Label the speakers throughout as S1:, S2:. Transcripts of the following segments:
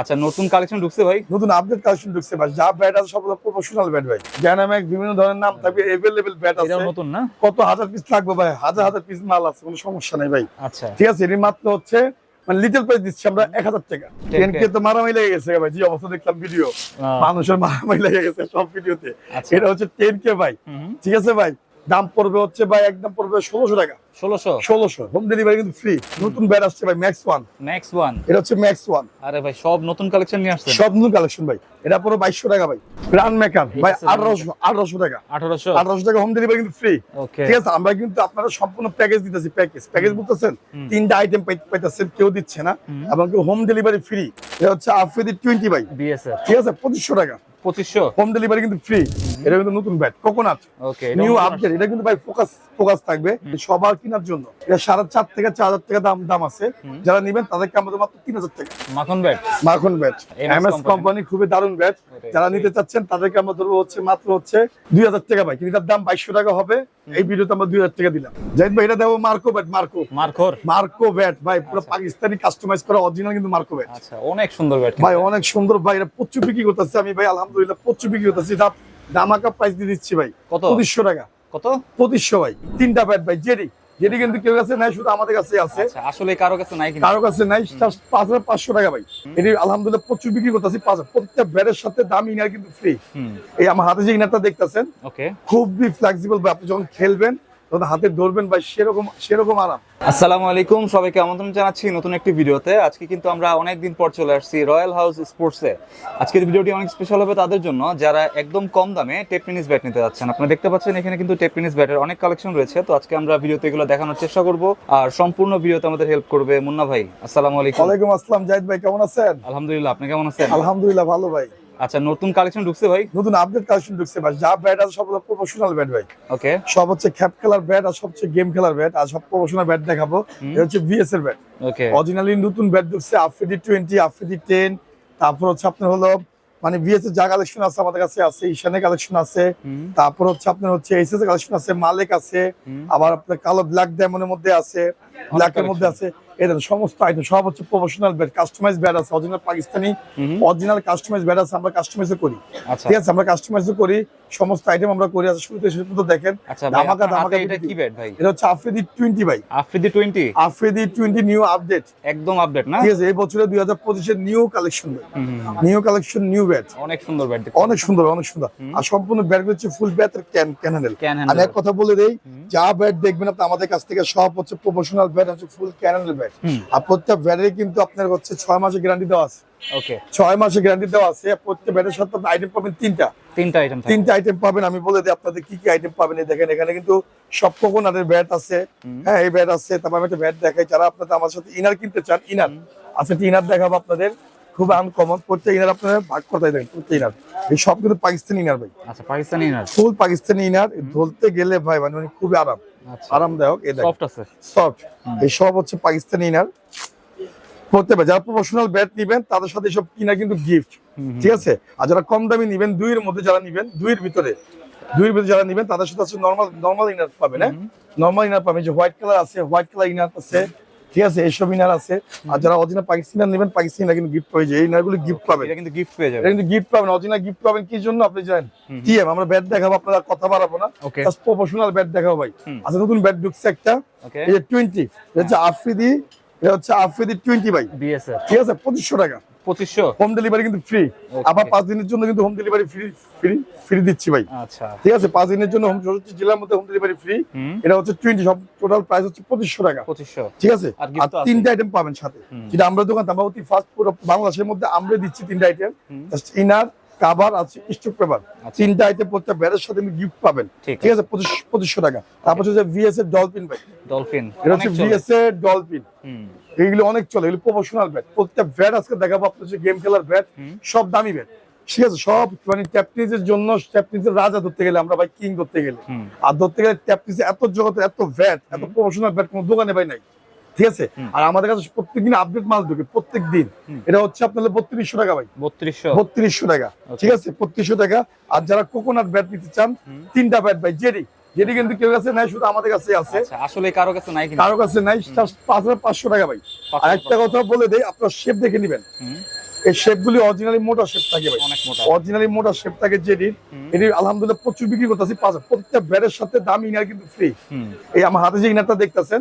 S1: আচ্ছা নতুন কালেকশন ঢুকছে ভাই?
S2: নতুন আপডেট কালেকশন ঢুকছে ভাই। যা ব্যাট আছে সব প্রফেশনাল ব্যাট ভাই। ডায়নামিক বিভিন্ন ধরনের নাম থাকবে এভেলেবেল ব্যাট আছে।
S1: এটাও নতুন না?
S2: কত হাজার পিস লাগবে ভাই? হাজার হাজার পিস মাল আছে কোনো সমস্যা নাই ভাই।
S1: আচ্ছা।
S2: ঠিক আছে এর মাত্র হচ্ছে মানে লিটল প্রাইস দিচ্ছি আমরা এক হাজার টাকা। টেন কে তো মারামারি লেগে গেছে ভাই যে অবস্থা দেখলাম ভিডিও মানুষের মারামারি লেগে গেছে সব ভিডিওতে
S1: আচ্ছা।
S2: এটা হচ্ছে টেন কে ভাই। ঠিক আছে ভাই? দাম পড়বে হচ্ছে ভাই একদম পড়বে ষোলোশো টাকা।
S1: ষোলোশো?
S2: ষোলোশো। হোম ডেলিভারি কিন্তু ফ্রি নতুন ব্যাট আসছে ভাই ম্যাক্স ওয়ান
S1: নেক্সট ওয়ান
S2: এটা হচ্ছে ম্যাক্স ওয়ান
S1: আরে ভাই সব নতুন কালেকশন নিয়ে আসছেন?
S2: সব নতুন কালেকশন ভাই। এটা পুরো বাইশশো টাকা ভাই। মেকার ভাই আঠারোশো আঠারোশো টাকা।
S1: আঠারোশো?
S2: আঠারোশো টাকা হোম ডেলিভারি কিন্তু ফ্রি ঠিক আছে আমরা কিন্তু আপনারা সম্পূর্ণ প্যাকেজ দিতেছি প্যাকেজ প্যাকেজ বুঝতেছেন তিনটা আইটেম পাইতেছেন কেউ দিচ্ছে না। এবং হোম ডেলিভারি ফ্রি এটা হচ্ছে আফ্রিদি টোয়েন্টি বাই ঠিক আছে পঁচিশশো টাকা।
S1: পঁচিশশো?
S2: হোম ডেলিভারি কিন্তু ফ্রি এটা কিন্তু নতুন bat coconut
S1: okay
S2: new update এটা কিন্তু ভাই ফোকাস ফোকাস থাকবে সবার কেনার জন্য। এটা সাড়ে চার থেকে চার হাজার টাকা দাম দাম আছে। যারা নিবেন তাদেরকে আমাদের মাত্র তিন হাজার টাকা।
S1: মাখন ব্যাট
S2: মাখন ব্যাট
S1: এম
S2: এমএস কোম্পানি খুবই দারুণ ব্যাট যারা নিতে চাচ্ছেন তাদেরকে আমরা ধরবো হচ্ছে মাত্র হচ্ছে দুই হাজার টাকা ভাই। কিন্তু দাম বাইশশো টাকা হবে। এই ভিডিওতে আমরা দুই হাজার টাকা দিলাম। জাহিদ ভাই এটা দেবো মার্কো ব্যাট মার্কো
S1: মার্কোর
S2: মার্কো ব্যাট ভাই পুরো
S1: আচ্ছা।
S2: পাকিস্তানি কাস্টমাইজ করা অরিজিনাল কিন্তু মার্কো ব্যাট
S1: আচ্ছা অনেক সুন্দর ব্যাট
S2: ভাই অনেক সুন্দর ভাই এটা প্রচুর বিক্রি করতেছে। আমি ভাই আলহামদুলিল্লাহ প্রচুর বিক্রি করতেছি। দাম দামাকা প্রাইস দিয়ে দিচ্ছি ভাই।
S1: কত?
S2: পঁচিশশো টাকা।
S1: কত?
S2: পঁচিশশো ভাই। তিনটা ব্যাট ভাই জেডি জেডি কিন্তু কেউ কাছে নাই শুধু আমাদের কাছে আছে।
S1: আচ্ছা আসলে কারও কাছে নাই
S2: কারও কাছে নাই পাঁচ হাজার পাঁচশো টাকা ভাই। এটি আলহামদুলিল্লাহ প্রচুর বিক্রি করতেছি পাঁচ হাজার। প্রত্যেকটা ব্যাটের সাথে দাম ইনার কিন্তু ফ্রি এই আমার হাতে যে ইনারটা দেখতেছেন খুবই ফ্লেক্সিবল আপনি যখন খেলবেন তখন হাতে ধরবেন ভাই সেরকম সেরকম আরাম।
S1: আসসালামু আলাইকুম সবাইকে আমন্ত্রণ জানাচ্ছি নতুন একটি ভিডিওতে। আজকে কিন্তু আমরা অনেক দিন পর চলে আসছি রয়্যাল হাউস স্পোর্টসে আজকের ভিডিওটি অনেক স্পেশাল হবে তাদের জন্য যারা একদম কম দামে টেপ টেনিস ব্যাট নিতে যাচ্ছেন। আপনারা দেখতে পাচ্ছেন এখানে কিন্তু টেপ টেনিস ব্যাটের অনেক কালেকশন রয়েছে। তো আজকে আমরা ভিডিওতে এগুলো দেখানোর চেষ্টা করব। আর সম্পূর্ণ ভিডিওতে আমাদের হেল্প করবে মুন্না ভাই। আসসালামু আলাইকুম।
S2: ওয়ালাইকুম আসসালাম জাহিদ ভাই কেমন আছেন?
S1: আলহামদুলিল্লাহ আপনি কেমন আছেন?
S2: আলহামদুলিল্লাহ ভালো ভাই।
S1: আচ্ছা নতুন কালেকশন ঢুকছে ভাই?
S2: নতুন আপডেট কালেকশন ঢুকছে ভাই। যা ব্যাট আছে সব প্রফেশনাল ব্যাট ভাই।
S1: ওকে
S2: সব হচ্ছে খ্যাপ খেলার ব্যাট আর সব হচ্ছে গেম খেলার ব্যাট আর সব প্রফেশনাল ব্যাট দেখাবো। এটা হচ্ছে ভিএস এর ব্যাট
S1: ওকে
S2: অরিজিনালি নতুন ব্যাট ঢুকছে আফ্রিদি টোয়েন্টি আফ্রিদি টেন তারপর হচ্ছে আপনার হলো মানে ভিএস এর যা কালেকশন আছে আমাদের কাছে আছে ঈশানের কালেকশন আছে। তারপর হচ্ছে আপনার হচ্ছে এসএস এর কালেকশন আছে মালিক আছে। আবার আপনার কালো ব্ল্যাক ডায়মন্ডের মধ্যে আছে। ব্ল্যাকের মধ্যে আছে। দেখেন সমস্ত আইটেম সব হচ্ছে প্রফেশনাল ব্যাট কাস্টমাইজ ব্যাট আছে original Pakistani original customise bat আছে আমরা কাস্টমাইজ করি।
S1: আচ্ছা।
S2: ঠিক আছে আমরা কাস্টমাইজ করি। সমস্ত আইটেম আমরা করি আছে শুরুতে শুরু পর্যন্ত দেখেন।
S1: আচ্ছা
S2: ধামাকা ধামাকা
S1: এটা কি ব্যাট ভাই?
S2: এটা হচ্ছে আফ্রিদি টোয়েন্টি ভাই।
S1: Afridi twenty
S2: Afridi twenty new update
S1: একদম আপডেট না?
S2: ঠিক আছে এই বছরে দুই হাজার পঁচিশের new collection. New collection new bat
S1: অনেক সুন্দর ব্যাট
S2: অনেক সুন্দর অনেক সুন্দর। আর সম্পূর্ণ ব্যাট হচ্ছে full bat can can handle আমি এক কথা বলে দেই যা ব্যাট দেখবেন আপনি আমাদের কাছ থেকে সব হচ্ছে প্রফেশনাল ব্যাট হচ্ছে ফুল ক্যান হ্যান্ডেল ব্যাট আর প্রত্যেক ব্যাটের কিন্তু আপনার হচ্ছে ছয় মাসের গ্যারান্টি দেওয়া আছে।
S1: ওকে
S2: ছয় মাসের গ্যারান্টি দেওয়া আছে প্রত্যেক ব্যাটের সাথে আইটেম পাবেন তিনটা।
S1: তিনটা আইটেম
S2: তিনটা আইটেম পাবেন। আমি বলে দিই আপনাদের কি কি আইটেম পাবেন দেখেন এখানে কিন্তু সব কোকোনাটের ব্যাট আছে। হ্যাঁ এই ব্যাট আছে। তারপর আমি একটা ব্যাট দেখাই যারা আপনাদের আমার সাথে ইনার কিনতে চান ইনার আচ্ছা ইনার দেখাবো আপনাদের। খুব আনকমন প্রত্যেক ইনার আপনারা ভাগ করতে দেখেন প্রত্যেক ইনার এই সব কিন্তু পাকিস্তানি ইনার ভাই।
S1: আচ্ছা পাকিস্তানি না
S2: ফুল পাকিস্তানি ইনার ধরতে গেলে ভাই মানে খুবই আরাম।
S1: আচ্ছা।
S2: আরামদায়ক এই
S1: সফট আছে।
S2: সফট এই সব হচ্ছে পাকিস্তানি ইনার করতে পারে। যারা প্রফেশনাল ব্যাট নিবেন তাদের সাথে সব কিনা কিন্তু গিফট। ঠিক আছে? আর যারা কম দামি নিবেন দুইয়ের মধ্যে যারা নিবেন দুইয়ের ভিতরে দুইয়ের ভিতরে যারা নিবেন তাদের সাথে আছে নর্মাল নর্মাল ইনার পাবেন হ্যাঁ? নর্মাল ইনার পাবেন যে হোয়াইট কালার আছে হোয়াইট কালার ইনার আছে ঠিক আছে? এইসব ইনার আছে। আর যারা অরিজিনাল পাকিস্তানি নেবেন পাকিস্তানি কিন্তু গিফট পেয়ে যায়। এই ইনারগুলো গিফট পাবেন।
S1: এটা কিন্তু গিফট পেয়ে যাবে
S2: কিন্তু গিফট পাবেন। অরিজিনাল গিফট পাবেন কি জন্য? আপনি জানেন? টিএম আমরা ব্যাট দেখাবো আপনারা কথা বাড়াবো না। জাস্ট প্রফেশনাল ব্যাট দেখাবো ভাই। আচ্ছা নতুন ব্যাট ঢুকছে একটা। এই যে এটা হচ্ছে আফ্রিদি এটা হচ্ছে আফ্রিদি টোয়েন্টি
S1: বিএসএফ
S2: ঠিক আছে পঁচিশশো টাকা।
S1: 2500
S2: হোম ডেলিভারি কিন্তু ফ্রি আবার পাঁচ দিনের জন্য কিন্তু home delivery free free free দিচ্ছি ভাই।
S1: আচ্ছা।
S2: ঠিক আছে পাঁচ দিনের জন্য হোম জেলার মধ্যে হোম ডেলিভারি ফ্রি এটা হচ্ছে টোয়েন্টি সব টোটাল প্রাইস হচ্ছে পঁচিশশো টাকা।
S1: 2500
S2: ঠিক আছে?
S1: আর।
S2: তিনটা আইটেম পাবেন সাথে। যেটা আমরা দোকান ফার্স্ট পুরো বাংলাদেশের মধ্যে আমরা দিচ্ছি তিনটা আইটেম জাস্ট ইনার কাভার আছে স্টক পেপার
S1: আচ্ছা।
S2: তিনটা আইটেম প্রত্যেক ব্যারের সাথে আপনি গিফট পাবেন।
S1: ঠিক
S2: আছে পঁচিশশো টাকা। তারপর হচ্ছে ভিএস এর ডলফিন ভাই
S1: ডলফিন
S2: এটা হচ্ছে ভিএস এর ডলফিন এইগুলো অনেক চলে এগুলো প্রফেশনাল ব্যাট প্রত্যেক ব্যাট আজকে দেখাবো আপনার হচ্ছে গেম খেলার ব্যাট সব দামি ব্যাট ঠিক আছে সব মানে ট্যাপনিজের জন্য ট্যাপনিজের রাজা ধরতে গেলে আমরা ভাই কিং ধরতে গেলে। আর ধরতে গেলে ট্যাপনিজ এত জগতে এত ব্যাট এত প্রফেশনাল ব্যাট কোনো দোকানে ভাই নাই। ঠিক আছে? আর আমাদের কাছে প্রত্যেকদিন আপডেট মাল ঢুকে প্রত্যেক দিন এটা হচ্ছে আপনাদের বত্রিশশো টাকা ভাই।
S1: 3200
S2: বত্রিশশো টাকা। ঠিক আছে? বত্রিশশো টাকা। আর যারা কোকোনাট ব্যাট নিতে চান তিনটা ব্যাট ভাই জেডি জেডি কিন্তু কেউ কাছে নাই শুধু আমাদের কাছে আছে।
S1: আচ্ছা আসলে কারও কাছে নাই
S2: কারও কাছে নাই পাঁচ হাজার পাঁচশো টাকা ভাই। আর একটা কথা বলে দেয় আপনার শেপ দেখে নেবেন। এই শেপ গুলি অরিজিনালি মোটা শেপ থাকে ভাই।
S1: অনেক মোটা।
S2: অরিজিনালি মোটা শেপ থাকে এটি আলহামদুলিল্লাহ প্রচুর বিক্রি করতেছি প্রত্যেকটা সাথে দামি ইনার কিন্তু ফ্রি এই আমার হাতে যে ইনারটা দেখতেছেন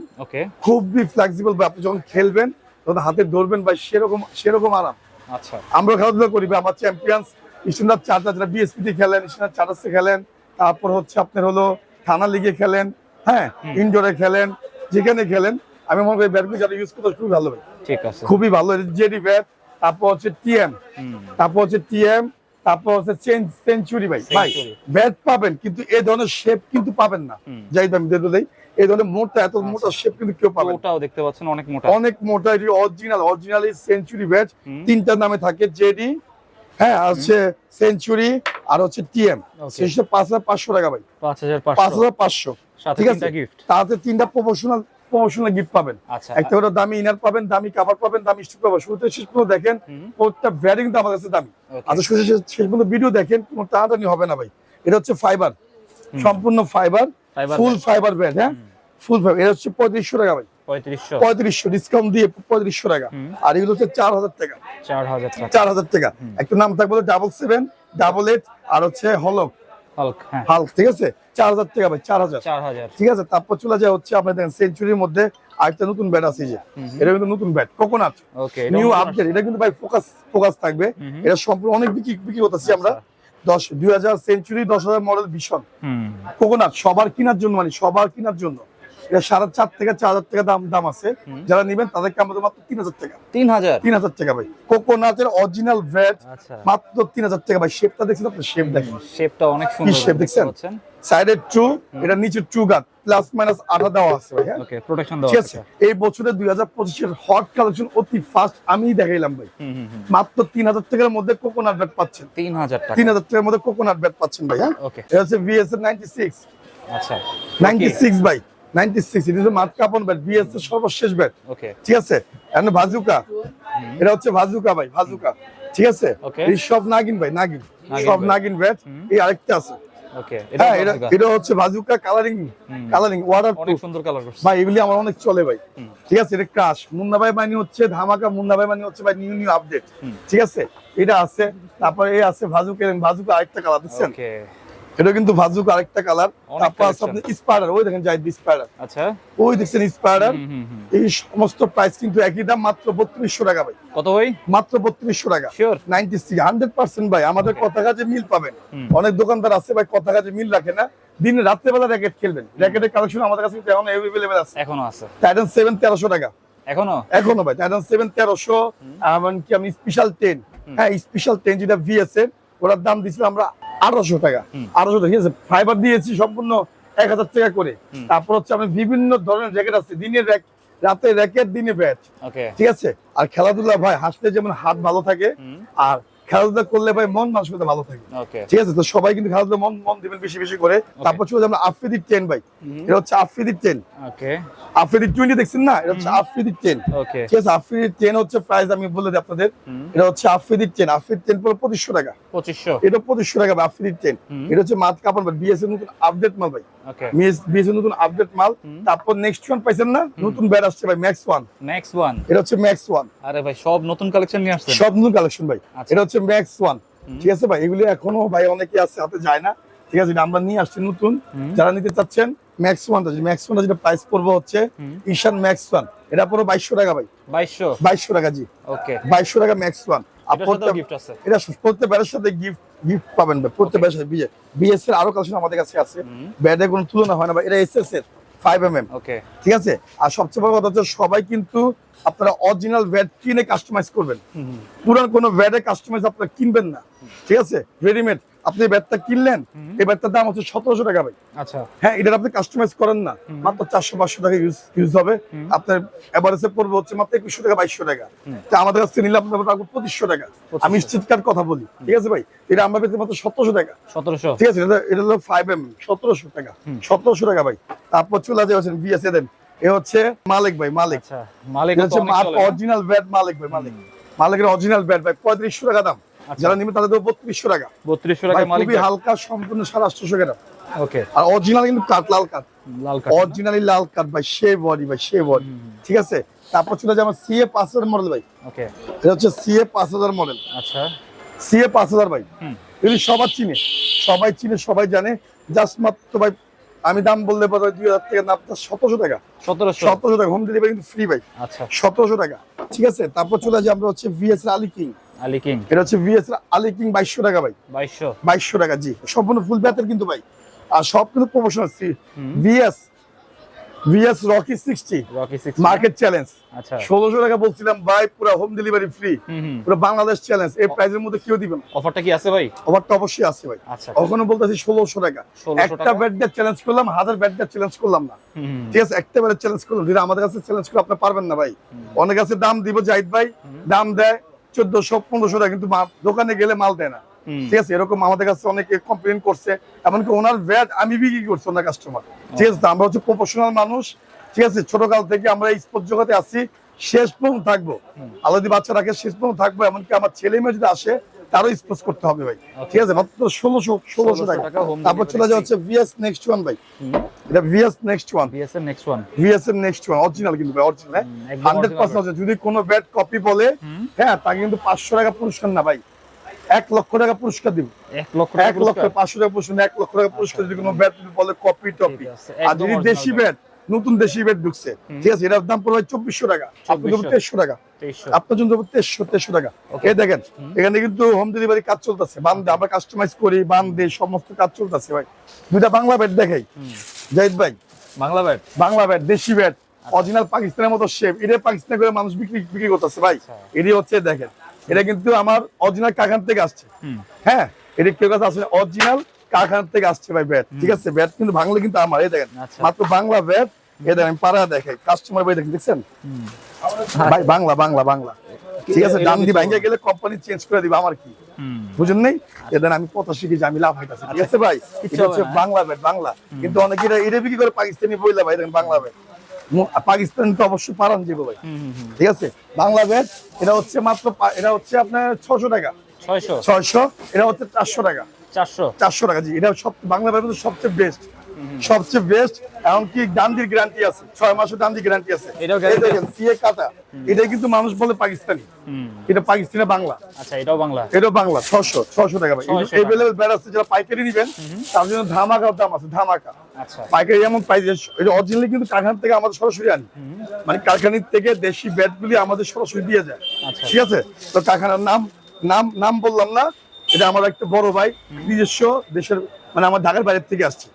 S2: খুবই ফ্লেক্সিবল ভাই আপনি যখন খেলবেন তখন হাতে ধরবেন ভাই সেরকম সেরকম আরাম।
S1: আচ্ছা।
S2: আমরা খেলাধুলা করি আমার চ্যাম্পিয়ন্স স্ট্যান্ডার্ড চার্জার যারা বিএসপিতে খেলেন স্ট্যান্ডার্ড চার্জার্সে খেলেন তারপর হচ্ছে আপনার হলো থানা লিগে খেলেন হ্যাঁ। ইনডোরে খেলেন যেখানে খেলেন আমি মনে করি ব্যাটগুলো যারা ইউজ করতে খুবই ভালো
S1: ঠিক আছে।
S2: খুবই ভালো জেডি ব্যাট তারপর হচ্ছে টিএম। তারপর হচ্ছে টিএম তারপর হচ্ছে সেঞ্চুরি ভাই। ভাই ব্যাট পাবেন কিন্তু এই ধরনের শেপ কিন্তু পাবেন না। যাই আমি দেখতে দেই এই ধরনের মোটা এত মোটা শেপ কিন্তু কেউ পাবেন না।
S1: ওটাও দেখতে পাচ্ছেন অনেক মোটা।
S2: অনেক মোটা এটি অরিজিনাল অরিজিনালি সেঞ্চুরি ব্যাট তিনটা নামে থাকে জেডি হ্যাঁ হচ্ছে সেঞ্চুরি আর হচ্ছে টিএম. সেটা পাঁচ হাজার পাঁচশো টাকা ভাই।
S1: পাঁচ হাজার পাঁচশো।
S2: ঠিক আছে? তাতে তিনটা প্রমোশনাল প্রমোশনাল গিফট পাবেন।
S1: আচ্ছা।
S2: একটা করে দামি ইনার পাবেন দামি কাভার পাবেন দামি স্টিক পাবেন। শুরুতে শেষ পর্যন্ত দেখেন প্রত্যেকটা কিন্তু আমার কাছে দামি। আচ্ছা শেষ শেষ- পর্যন্ত ভিডিও দেখেন কোনো টানাটানি হবে না ভাই। এটা হচ্ছে ফাইবার সম্পূর্ণ ফাইবার ফুল ফাইবার ব্যাট হ্যাঁ? ফুল ফাইবার এটা হচ্ছে পঁয়ত্রিশশো টাকা ভাই।
S1: পঁয়ত্রিশশো।
S2: ডিসকাউন্ট দিয়ে পঁয়ত্রিশশো টাকা। আর এগুলো হচ্ছে চার হাজার টাকা।
S1: চার হাজার টাকা।
S2: একটা নাম থাকবে ডাবল সেভেন ডাবল এইট আর হচ্ছে হলক
S1: হাল্ক হ্যাঁ।
S2: ঠিক আছে? চার হাজার টাকা ভাই চার হাজার। ঠিক আছে? তারপর চলে যায় হচ্ছে আপনার দেখেন সেঞ্চুরির মধ্যে আরেকটা নতুন ব্যাট আছে যে। এটা কিন্তু নতুন ব্যাট কোকোনাট নিউ আপডেট এটা কিন্তু ভাই ফোকাস ফোকাস থাকবে। এটা সম্পূর্ণ অনেক বিক্রি বিক্রি করতেছি আমরা।
S1: আচ্ছা।
S2: দশ দুই হাজার সেঞ্চুরি দশ হাজার মডেল ভীষণ। কোকোনাট সবার কেনার জন্য মানে সবার কেনার জন্য। সাড়ে চার থেকে চার হাজার টাকা দাম দাম আছে। যারা নিবেন তাদেরকে আমাদের মাত্র তিন হাজার টাকা।
S1: তিন হাজার?
S2: তিন হাজার টাকা ভাই। কোকোনাটের অরিজিনাল
S1: আচ্ছা।
S2: ভ্যাট মাত্র তিন হাজার টাকা ভাই। শেপটা দেখছেন আপনার শেপ দেখেন।
S1: শেপটা অনেক সুন্দর শেপ
S2: দেখছেন? সাইডে টু এটা নিচে টু গান। প্লাস মাইনাস আধা দেওয়া আছে ভাই হ্যাঁ?
S1: ওকে প্রোটেকশন দেওয়া
S2: আছে। এই বছরে এর হট কালেকশন অতি ফাস্ট আমি দেখাইলাম ভাই। মাত্র 3000 টাকার মধ্যে কোকোনাট ব্যাট পাচ্ছেন।
S1: 3000 টাকা।
S2: 3000 টাকার মধ্যে কোকোনাট ব্যাট পাচ্ছেন ভাই হ্যাঁ? এটা হচ্ছে ভিএস 96
S1: আচ্ছা।
S2: 96
S1: ভাই।
S2: ঠিক আছে? এটা আছে? আছে। ভাজুকা হ্যাঁ,
S1: অনেক
S2: এগুলি আমার অনেক চলে ভাই। ঠিক আছে? এটা ক্রাশ মুন্না ভাই মানে হচ্ছে ধামাকা মুন্না ভাই মানে হচ্ছে ভাই নিউ নিউ আপডেট ঠিক আছে? এটা আছে। তারপরে এই আছে ভাজুকা ভাজুকা আরেকটা কালার দেখছেন এটা কিন্তু ভাজুকা আরেকটা কালার। তারপর আছে আপনি স্পাইডার ওই দেখেন জাহিদ স্পাইডার
S1: আচ্ছা।
S2: ওই দেখছেন স্পাইডার। এই সমস্ত প্রাইস কিন্তু একই দাম মাত্র বত্রিশশো টাকা ভাই।
S1: কত ভাই?
S2: মাত্র বত্রিশশো টাকা।
S1: Sure
S2: ninety six hundred percent ভাই। আমাদের. কথা কাজে মিল পাবেন। অনেক দোকানদার আছে ভাই কথা কাজে মিল রাখে না। দিনে রাত্রেবেলা র্যাকেট খেলবেন। র্যাকেটের কালেকশন আমাদের কাছে এখন অ্যাভেলেবেল আছে।
S1: এখনও আছে।
S2: টাইটান সেভেন তেরোশো টাকা।
S1: এখনও?
S2: এখনও ভাই টাইটান সেভেন তেরোশো। এমনকি আমি স্পেশাল টেন হ্যাঁ স্পেশাল টেন যেটা ভিএস এর ওটার দাম দিয়েছিলাম আমরা আঠারোশো টাকা। আঠারোশো টাকা ঠিক আছে? ফাইবার দিয়েছি সম্পূর্ণ এক হাজার টাকা করে। তারপর হচ্ছে আমি বিভিন্ন ধরনের র্যাকেট আছে দিনের র্যাক রাতে র্যাকেট দিনে ব্যাট ঠিক আছে? আর খেলাধুলা ভাই হাসলে যেমন হাত ভালো থাকে আর খেলাধুলা করলে ভাই মন মানসিকতা ভালো থাকে। ঠিক আছে তো সবাই কিন্তু খেলাধুলা মন মন দিবেন বেশি বেশি করে। তারপর চলে যাব আফ্রিদির টেন ভাই। এটা হচ্ছে আফ্রিদির টেন আফ্রিদির টোয়েন্টি দেখছেন না? এটা হচ্ছে আফ্রিদির টেন ঠিক আছে আফ্রিদির টেন হচ্ছে প্রাইস আমি বলে দিই আপনাদের। এটা হচ্ছে আফ্রিদির টেন আফ্রিদির টেন পড়ে পঁচিশশো টাকা।
S1: পঁচিশশো।
S2: এটা পঁচিশশো টাকা আফ্রিদির টেন এটা হচ্ছে মাত কাপড় ভাই বিএস এর নতুন আপডেট মাল ভাই। বিএস নতুন আপডেট মাল। তারপর নেক্সট ওয়ান পাইছেন না? নতুন ব্যাট আসছে ভাই ম্যাক্স ওয়ান
S1: নেক্সট ওয়ান
S2: এটা হচ্ছে ম্যাক্স ওয়ান
S1: আরে ভাই সব নতুন কালেকশন নিয়ে আসছেন?
S2: সব নতুন কালেকশন ভাই।
S1: আচ্ছা।
S2: এটা হচ্ছে ম্যাক্স ওয়ান ঠিক আছে ভাই? এগুলি এখনও ভাই অনেকে আছে হাতে যায় না। ঠিক আছে আমরা নিয়ে আসছি নতুন। যারা নিতে চাচ্ছেন ম্যাক্স ওয়ানটা ম্যাক্স ওয়ানটা যেটা প্রাইস পড়বে হচ্ছে ঈশান ম্যাক্স ওয়ান এটা পুরো বাইশশো টাকা ভাই।
S1: বাইশশো?
S2: বাইশশো টাকা জি।
S1: ওকে।
S2: বাইশশো টাকা ম্যাক্স ওয়ান আর
S1: এটার সাথেও
S2: প্রত্যেক-
S1: গিফট আছে।
S2: এটা প্রত্যেক ব্যাটের সাথে গিফট গিফট পাবেন ভাই। প্রত্যেক ব্যাটের সাথে বিএস এর আরও কালেকশন আমাদের কাছে আছে।
S1: হুম।
S2: ব্যাটের কোনো তুলনা হয় না ভাই। এটা এসএস এর। ফাইভ এম এম
S1: ওকে
S2: ঠিক আছে? আর সবচেয়ে বড় কথা হচ্ছে সবাই কিন্তু আপনারা অরিজিনাল ভ্যাট কিনে কাস্টমাইজ করবেন। পুরান কোনো ভ্যাটে কাস্টমাইজ আপনারা কিনবেন না। ঠিক আছে? রেডিমেড আপনি ব্যাটটা কিনলেন এই ব্যাটটার দাম হচ্ছে সতেরোশো টাকা ভাই।
S1: আচ্ছা।
S2: হ্যাঁ এটা আপনি কাস্টমাইজ করেন না। মাত্র চারশো পাঁচশো টাকা ইউজ ইউজ হবে। আপনার এভারেজে পড়বে হচ্ছে মাত্র একুশশো টাকা বাইশশো টাকা। তা আমাদের কাছ নিলে আপনার রাখব পঁচিশশো টাকা। আমি স্ট্রিটকার কথা বলি ঠিক আছে ভাই? এটা আমরা পেতে মাত্র সতেরোশো টাকা।
S1: সতেরোশো।
S2: ঠিক আছে এটা হলো ফাইভ এম সতেরোশো টাকা। সতেরোশো টাকা ভাই। তারপর চলে যাচ্ছেন বিএসএ দেন। এ হচ্ছে মালিক ভাই মালিক।
S1: আচ্ছা মালিক
S2: হচ্ছে অরিজিনাল ব্যাট মালিক ভাই মালিক। মালিকের অরিজিনাল ব্যাট ভাই পঁয়ত্রিশশো টাকা দাম। যারা নিবে তাদের দেবো বত্রিশশো টাকা।
S1: বত্রিশশো টাকা
S2: খুবই হালকা সম্পূর্ণ সাড়ে আটশোশো গ্রাম।
S1: ওকে।
S2: আর অরিজিনাল কিন্তু কাঠ লাল কাঠ।
S1: লাল কাঠ।
S2: অরিজিনালি লাল কাঠ ভাই সে বডি ভাই সে বডি। ঠিক আছে? তারপর চলে আমার সিএ পাঁচ হাজার মডেল ভাই।
S1: ওকে।
S2: এটা হচ্ছে সিএ পাঁচ হাজার মডেল
S1: আচ্ছা।
S2: সিএ পাঁচ হাজার ভাই। এগুলি সবার চিনে। সবাই চিনে সবাই জানে। জাস্ট মাত্র ভাই আমি দাম বললে পরে দুই হাজার আপনার সতেরোশো টাকা।
S1: সতেরোশো।
S2: সতেরোশো টাকা হোম ডেলিভারি কিন্তু ফ্রি ভাই।
S1: আচ্ছা।
S2: সতেরোশো টাকা। ঠিক আছে? তারপর চলে যায় আমরা হচ্ছে VS Ali king
S1: Ali king.
S2: এটা হচ্ছে ভিএস আলি কিং বাইশশো টাকা ভাই। টাকা জি। সম্পূর্ণ ফুল ব্যাথের কিন্তু ভাই। আর সব কিন্তু promotional. VS VS Rocky sixty
S1: Rocky six
S2: market challenge
S1: আচ্ছা।
S2: টাকা বলছিলাম ভাই পুরো হোম ডেলিভারি ফ্রি পুরো বাংলাদেশ চ্যালেঞ্জ এই প্রাইসের মধ্যে কেউ দিবেন
S1: অফারটা কি আছে ভাই?
S2: অফারটা অবশ্যই আছে ভাই।
S1: আচ্ছা।
S2: ওখানে বলতেছি ষোলোশো টাকা। একটা? ব্যাট দিয়ে চ্যালেঞ্জ করলাম হাজার ব্যাট দিয়ে চ্যালেঞ্জ করলাম না। ঠিক আছে একটা ব্যাট চ্যালেঞ্জ করলাম। যেটা আমাদের কাছে চ্যালেঞ্জ করে আপনি পারবেন না ভাই। অনেক কাছে দাম দিব জাহিদ ভাই। দাম দেয়। চোদ্দশো পনেরোশো টাকা কিন্তু দোকানে গেলে মাল দেয় না। ঠিক আছে এরকম আমাদের কাছে অনেকে কমপ্লেন করছে। এমনকি ওনার ব্যাট আমি বিক্রি করছি ওনার কাস্টমার ঠিক আছে আমরা হচ্ছে প্রফেশনাল মানুষ। ঠিক আছে ছোটকাল থেকে আমরা এই স্পোর্ট জগতে আছি। শেষ পর্যন্ত থাকব। আলাদি যদি বাচ্চা রাখে শেষ পর্যন্ত থাকব এমনকি আমার ছেলে মেয়ে যদি আসে তারও স্পোর্টস করতে হবে ভাই। ঠিক আছে মাত্র ষোলোশো ষোলোশো টাকা। তারপর চলে যাওয়া হচ্ছে ভিএস নেক্সট ওয়ান ভাই। এটা ভিএস নেক্সট ওয়ান
S1: বিএস এর নেক্সট ওয়ান
S2: ভিএস এর নেক্সট ওয়ান অরিজিনাল কিন্তু ভাই অরিজিনাল হান্ড্রেড পার্সেন্ট যদি কোনো ব্যাট কপি বলে হ্যাঁ তাকে কিন্তু পাঁচশো টাকা পুরস্কার না ভাই। এক লক্ষ টাকা পুরস্কার দিব।
S1: এক লক্ষ
S2: এক লক্ষ পাঁচশো টাকা পুরস্কার এক লক্ষ টাকা পুরস্কার যদি কোনো ব্যাট বলে কপি টপি আর যদি দেশি। ব্যাট নতুন দেশি ব্যাট ঢুকছে। ঠিক আছে এটার দাম পড়বে চব্বিশশো টাকা। তেইশশো টাকা। আপনার জন্য তেইশশো তেইশশো টাকা। এই দেখেন এখানে কিন্তু হোম ডেলিভারি কাজ চলতেছে। বান্দে আমরা কাস্টমাইজ করি বান্দে সমস্ত কাজ চলতেছে ভাই। দুইটা বাংলা ব্যাট দেখাই। জাহিদ ভাই।
S1: বাংলা ব্যাট
S2: বাংলা ব্যাট দেশি ব্যাট অরিজিনাল পাকিস্তানের মতো শেপ এটা পাকিস্তানে করে মানুষ বিক্রি বিক্রি করতেছে ভাই।
S1: আচ্ছা।
S2: এটি হচ্ছে দেখেন। এটা কিন্তু আমার অরিজিনাল কারখানা থেকে আসছে। হ্যাঁ এটা কেউ কাছে আসলে অরিজিনাল কারখানা থেকে আসছে ভাই ব্যাট ঠিক আছে? ব্যাট কিন্তু ভাঙলে কিন্তু আমার এই দেখেন
S1: আচ্ছা।
S2: মাত্র বাংলা ব্যাট এই দেখেন আমি পাড়া দেখাই কাস্টমার ভাই দেখেন দেখছেন? ভাই বাংলা বাংলা বাংলা। ঠিক আছে? দাম দি ভাঙে গেলে কোম্পানি চেঞ্জ করে দিবে আমার কি? বুঝেন নাই? এদের আমি পঁচাশি কেজি আমি লাভ হইতাছি ঠিক আছে ভাই? এটা হচ্ছে বাংলা ব্যাট বাংলা। কিন্তু অনেকে এটা এটা বিক্রি করে পাকিস্তানি বইলা ভাই দেখেন বাংলা ব্যাট পাকিস্তান তো অবশ্যই পারান যাব ভাই। ঠিক আছে? বাংলা ব্যাট এটা হচ্ছে মাত্র এটা হচ্ছে আপনার ছশো টাকা।
S1: ছয়শো।
S2: ছয়শো এটা হচ্ছে চারশো টাকা।
S1: চারশো।
S2: চারশো টাকা জি। এটা সব বাংলা ব্যাট সবচেয়ে বেস্ট সবচেয়ে বেস্ট এমনকি ডান্ডির গ্যারান্টি আছে। ছয় মাসের ডান্ডির গ্যারান্টি আছে।
S1: এটাও
S2: এই
S1: guarantee
S2: দেখেন সিএ কাটা এটা কিন্তু মানুষ বলে পাকিস্তানি। এটা পাকিস্তানে বাংলা।
S1: আচ্ছা এটাও বাংলা।
S2: এটা বাংলা ছশো ছশো টাকা। ভাই
S1: 600 টাকা।
S2: এভেলেবেল ব্যাট আছে যারা পাইকারি নিবেন তার জন্য দাম আছে ধামাকা।
S1: আচ্ছা।
S2: পাইকারি এটা অরিজিনালি কিন্তু কারখানা থেকে আমাদের সরাসরি আনি। মানে কারখানির থেকে দেশি ব্যাট গুলি আমাদের সরাসরি দিয়ে যায়।
S1: আচ্ছা।
S2: ঠিক আছে? তো কারখানার নাম নাম নাম বললাম না এটা আমার একটা বড় ভাই নিজস্ব দেশের মানে আমার ঢাকার বাইরের থেকে আসছে।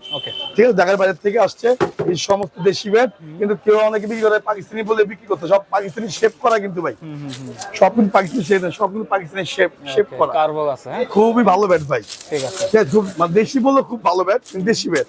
S2: ঠিক আছে ঢাকার বাইরের থেকে আসছে এই সমস্ত দেশি ব্যাট কিন্তু কেউ অনেকে বিক্রি করে পাকিস্তানি বলে বিক্রি করতে। সব পাকিস্তানি শেপ করা কিন্তু ভাই। সব কিন্তু পাকিস্তানি শেপ সব কিন্তু পাকিস্তানি শেপ শেপ করা।
S1: হ্যাঁ?
S2: খুবই ভালো ব্যাট ভাই।
S1: ঠিক আছে।
S2: খুব মানে দেশি বলল খুব ভালো ব্যাট দেশি ব্যাট।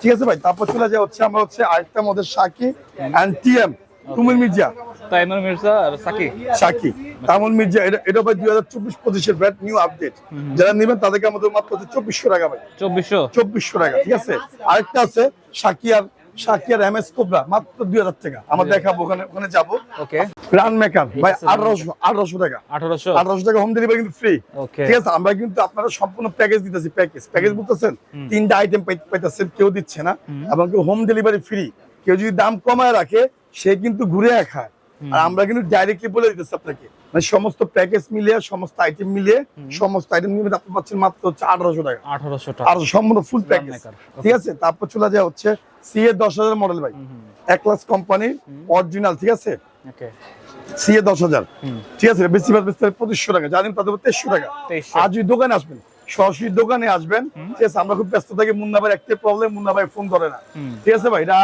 S2: ঠিক আছে ভাই তারপর চলে যায় হচ্ছে আমরা হচ্ছে আরেকটা মধ্যে সাকি অ্যান্ড টিএম তুমির মির্জা।
S1: তাইমুর মির্জা আর সাকি
S2: সাকি তামুল মির্জা এটা এটা ভাই দুই হাজার চব্বিশ পঁচিশের ব্যাট নিউ আপডেট যারা নেবেন তাদেরকে আমাদের মাত্র চব্বিশশো টাকা ভাই।
S1: চব্বিশশো?
S2: চব্বিশশো টাকা ঠিক আছে? আরেকটা আছে সাকিয়ার সাকিয়ার এম এস কোবরা মাত্র দুই হাজার টাকা। আমরা দেখাবো ওখানে ওখানে যাব।
S1: ওকে
S2: রান মেকার ভাই
S1: আছে,
S2: আঠারোশো আঠারোশো টাকা।
S1: আঠারোশো?
S2: আঠারোশো টাকা হোম ডেলিভারি কিন্তু ফ্রি
S1: ওকে
S2: ঠিক আছে আমরা কিন্তু আপনারা সম্পূর্ণ প্যাকেজ দিতেছি প্যাকেজ প্যাকেজ বলতেছেন তিনটা আইটেম পাইতেছেন কেউ দিচ্ছে না। এবং হোম ডেলিভারি ফ্রি কেউ যদি দাম কমায় রাখে সে কিন্তু ঘুরে খায়। আর আমরা কিন্তু ডাইরেক্টলি বলে দিতেছি আপনাকে। মানে সমস্ত প্যাকেজ মিলিয়ে সমস্ত আইটেম মিলিয়ে সমস্ত আইটেম মিলিয়ে আপনি পাচ্ছেন মাত্র হচ্ছে আঠারোশো টাকা।
S1: আঠারোশো টাকা।
S2: আর সম্পূর্ণ ফুল প্যাকেজ ঠিক আছে? তারপর চলে যায় হচ্ছে সিএ দশ হাজার মডেল ভাই। এক ক্লাস কোম্পানি অরিজিনাল ঠিক আছে? সিএ দশ হাজার। ঠিক আছে? বেশিরভাগ বেশি পঁচিশশো টাকা। জানেন তাদের তেইশশো টাকা। যদি দোকানে আসবেন। সরাসরি দোকানে আসবেন। ঠিক আছে? আমরা খুব ব্যস্ত থাকি। মুন্না ভাই একটা প্রবলেম মুন্না ভাই ফোন ধরে না। ঠিক আছে ভাই? এটা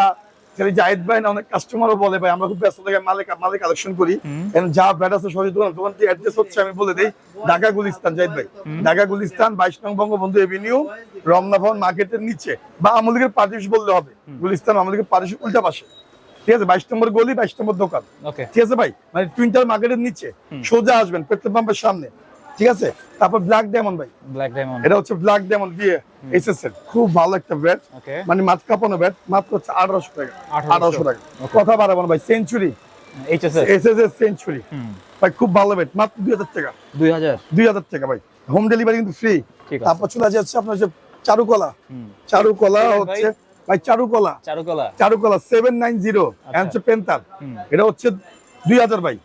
S2: খালি জাহিদ ভাই না অনেক কাস্টমারও বলে ভাই আমরা খুব ব্যস্ত থাকি মালে মালে কালেকশন করি। এখন যা ব্যাট আছে দোকান দোকানটি অ্যাড্রেস হচ্ছে আমি বলে দিই ঢাকা গুলিস্তান জাহিদ ভাই। ঢাকা গুলিস্তান বাইশ নং বঙ্গবন্ধু এভিনিউ রমনা ভবন মার্কেটের নিচে। বা আমলিগের পার্টিস বললে হবে। গুলিস্তান আমলিগের পার্টিস উল্টা পাশে। ঠিক আছে বাইশ নম্বর গলি বাইশ নম্বর দোকান। ঠিক আছে ভাই? মানে টুইন্টার মার্কেটের নিচে। সোজা আসবেন পেট্রোল পাম্পের সামনে। ঠিক আছে? তারপর ব্ল্যাক ডায়মন্ড ভাই।
S1: ব্ল্যাক ডায়মন্ড
S2: এটা হচ্ছে ব্ল্যাক ডায়মন্ড দিয়ে এসএসএল। খুব ভালো একটা ব্যাট। মানে মাছ কাঁপানো ব্যাট। মাত্র হচ্ছে আঠারোশো টাকা।
S1: 1800
S2: আঠারোশো টাকা। কথা বাড়াবো না ভাই সেঞ্চুরি এসএসএস সেঞ্চুরি ভাই খুব ভালো ব্যাট। মাত্র দুই হাজার টাকা।
S1: দুই হাজার।
S2: দুই হাজার টাকা ভাই। হোম ডেলিভারি কিন্তু ফ্রি তারপর চলে যাচ্ছে আপনার যে চারুকলা।
S1: হুম।
S2: চারুকলা হচ্ছে ভাই। চারুকলা।
S1: চারুকলা।
S2: চারুকলা সেভেন নাইন জিরো এটা হচ্ছে দুই হাজার ভাই।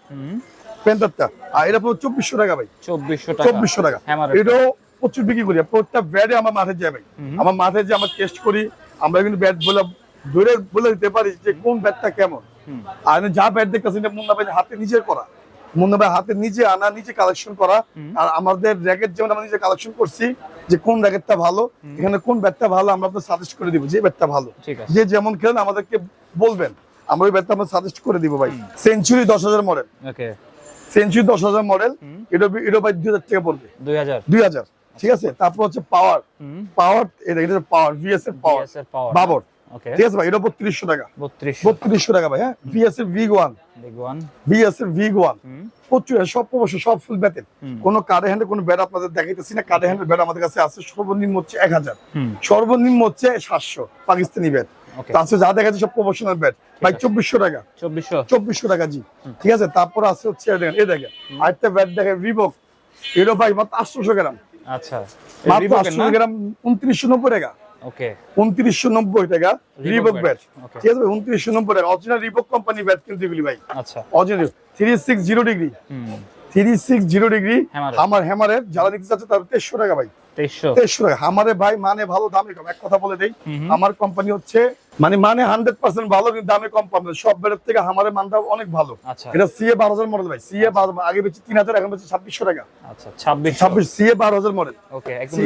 S1: হুম
S2: পেন্টারটা। আর এটা পুরো চব্বিশশো টাকা ভাই।
S1: চব্বিশশো টাকা।
S2: চব্বিশশো টাকা। এটাও প্রচুর বিক্রি করি। প্রত্যেকটা ব্যাটে আমার যায় ভাই। আমার যে আমরা টেস্ট করি আমরা কিন্তু ব্যাট বলে ধরে বলে দিতে পারি যে কোন ব্যাটটা কেমন। আর যা ব্যাট দেখতেছি এটা মুন্না ভাই হাতে নিজের করা। মুন্না ভাই হাতে নিজে আনা নিজে কালেকশন করা। আর আমাদের র্যাকেট যেমন আমরা নিজে কালেকশন করছি যে কোন র্যাকেটটা ভালো এখানে কোন ব্যাটটা ভালো আমরা সাজেস্ট করে দিব যে ব্যাটটা ভালো। যে যেমন খেলেন আমাদেরকে বলবেন আমরা ওই ব্যাটটা আমরা সাজেস্ট করে দিব ভাই। সেঞ্চুরি দশ হাজার মডেল সেঞ্চুরি দশ হাজার মডেল
S1: হুম।
S2: এটা এটা ভাই দুই হাজার টাকা পড়বে।
S1: দুই হাজার।
S2: দুই হাজার ঠিক আছে? তারপর হচ্ছে পাওয়ার পাওয়ার এটা এটা পাওয়ার ভিএস এর পাওয়ার বাবর। ঠিক আছে ভাই এটা বত্রিশশো টাকা।
S1: বত্রিশশো।
S2: টাকা ভাই হ্যাঁ? ভিএস এর ভিগ ওয়ান ভিএস এর ভিগ ওয়ান প্রচুর সব অবশ্য সব ফুল ব্যাটের
S1: হুম।
S2: কোনো কার্ডে হ্যান্ডে কোনো ব্যাট আপনাদের দেখাইতেছি না। কার্ডে হ্যান্ডের ব্যাট আমাদের কাছে আছে সর্বনিম্ন হচ্ছে এক হাজার। সর্বনিম্ন হচ্ছে সাতশো পাকিস্তানি ব্যাট তাছাড়া যা দেখাচ্ছে সব প্রফেশনাল ব্যাট ভাই চব্বিশশো টাকা।
S1: চব্বিশশো?
S2: টাকা জি। ঠিক আছে? তারপর আছে হচ্ছে এ দেখেন আরেকটা ব্যাট দেখেন রিবক এটা ভাই মাত্র আটশোশো গ্রাম।
S1: আচ্ছা।
S2: মাত্র আটশো গ্রাম উনত্রিশশো নব্বই টাকা। উনত্রিশশো নব্বই টাকা রিবক ব্যাট ঠিক আছে উনত্রিশশো নব্বই টাকা। অরিজিনাল রিবক কোম্পানি ব্যাট কিন্তু এগুলি ভাই।
S1: আচ্ছা।
S2: Original three six zero degree three six zero degree আমার হ্যামারের যারা নিতে চাচ্ছে তার তেইশশো টাকা ভাই।
S1: তেইশশো।
S2: টাকা। আমারে ভাই মানে ভালো দামে কম। এক কথা বলে দেই। আমার কোম্পানি হচ্ছে মানে মানে হান্ড্রেড পার্সেন্ট ভালো কিন্তু দামে কম পাবে। সব থেকে মানটা অনেক ভালো।
S1: আচ্ছা।
S2: এটা সিএ বারো হাজার মডেল ভাই। সিএ বারো আগে বেশি তিন হাজার এখন বেশি ছাব্বিশশো টাকা।
S1: আচ্ছা ছাব্বিশ
S2: সিএ বারো হাজার মডেল
S1: ওকে একদম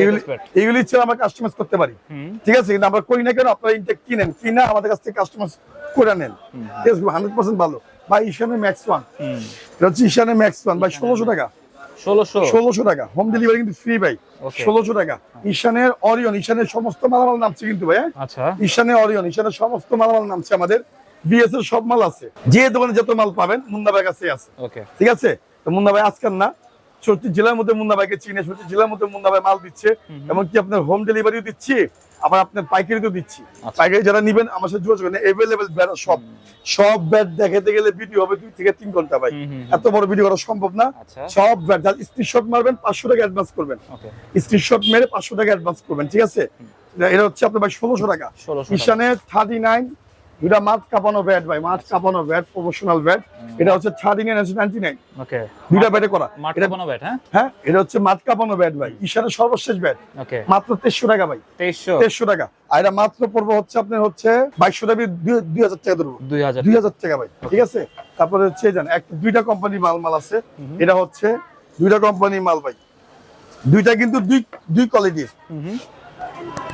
S2: এগুলি আমরা কাস্টমাইজ করতে পারি। ঠিক আছে কিন্তু আমরা করি না কেন? আপনারা ইনটেক কিনেন। কিনা আমাদের কাছ থেকে কাস্টমাইজ করে নেন। ঠিক আছে হান্ড্রেড পার্সেন্ট ভালো। ভাই ঈশানের ম্যাক্স ওয়ান এটা হচ্ছে ঈশানের ম্যাক্স ওয়ান ভাই ষোলোশো টাকা।
S1: ষোলোশো?
S2: টাকা। হোম ডেলিভারি কিন্তু ফ্রি ভাই. ষোলোশো টাকা। ঈশানের অরিয়ন ঈশানের সমস্ত মালামাল নামছে কিন্তু ভাই হ্যাঁ?
S1: আচ্ছা।
S2: ঈশানের অরিয়ন ঈশানের সমস্ত মালামাল নামছে আমাদের। বিএস এর সব মাল আছে। যে দোকানে যত মাল পাবেন মুন্না ভাই কাছে আছে। ঠিক আছে? তো মুন্না ভাই আজকাল না। সত্যি জেলার মধ্যে মুন্না ভাইকে চিনে সত্যি জেলার মধ্যে মুন্না ভাই মাল দিচ্ছে এমনকি আপনার হোম ডেলিভারিও দিচ্ছি আবার আপনার পাইকারিতেও দিচ্ছি।
S1: আচ্ছা।
S2: পাইকারি যারা নিবেন আমার সাথে যোগাযোগ করেন এভেলেবেল ব্যাট সব। সব ব্যাট দেখাতে গেলে ভিডিও হবে দুই থেকে তিন ঘণ্টা ভাই। এত বড় ভিডিও করা সম্ভব না।
S1: আচ্ছা।
S2: সব ব্যাট যার স্ক্রিনশট মারবেন পাঁচশো টাকা অ্যাডভান্স করবেন। স্ক্রিনশট মেরে পাঁচশো টাকা অ্যাডভান্স করবেন ঠিক আছে? এটা- হচ্ছে আপনার ভাই ষোলোশো টাকা। ঈশানে থার্টি নাইন দুটা মাছ কাঁপানো ব্যাট ভাই মাছ কাঁপানো ব্যাট প্রফেশনাল ব্যাট এটা হচ্ছে thirty nine ninety nine
S1: okay
S2: দুইটা ব্যাটে করা।
S1: মাঠ
S2: এটা
S1: কোনো ব্যাট হ্যাঁ?
S2: হ্যাঁ এটা হচ্ছে মাছ কাঁপানো ব্যাট ভাই ঈশানের সর্বশেষ ব্যাট
S1: ওকে
S2: মাত্র তেইশশো টাকা ভাই।
S1: তেইশশো।
S2: তেইশশো টাকা। আর এটা মাত্র পড়ব হচ্ছে আপনার হচ্ছে বাইশশো টাকা দুই- হাজার টাকা ধরবো।
S1: দুই হাজার
S2: দুই হাজার টাকা ভাই ঠিক আছে? তারপরে হচ্ছে জান একটা দুইটা কোম্পানির মাল মাল আছে এটা হচ্ছে দুইটা কোম্পানির মাল ভাই। দুইটা কিন্তু দুই দুই কোয়ালিটির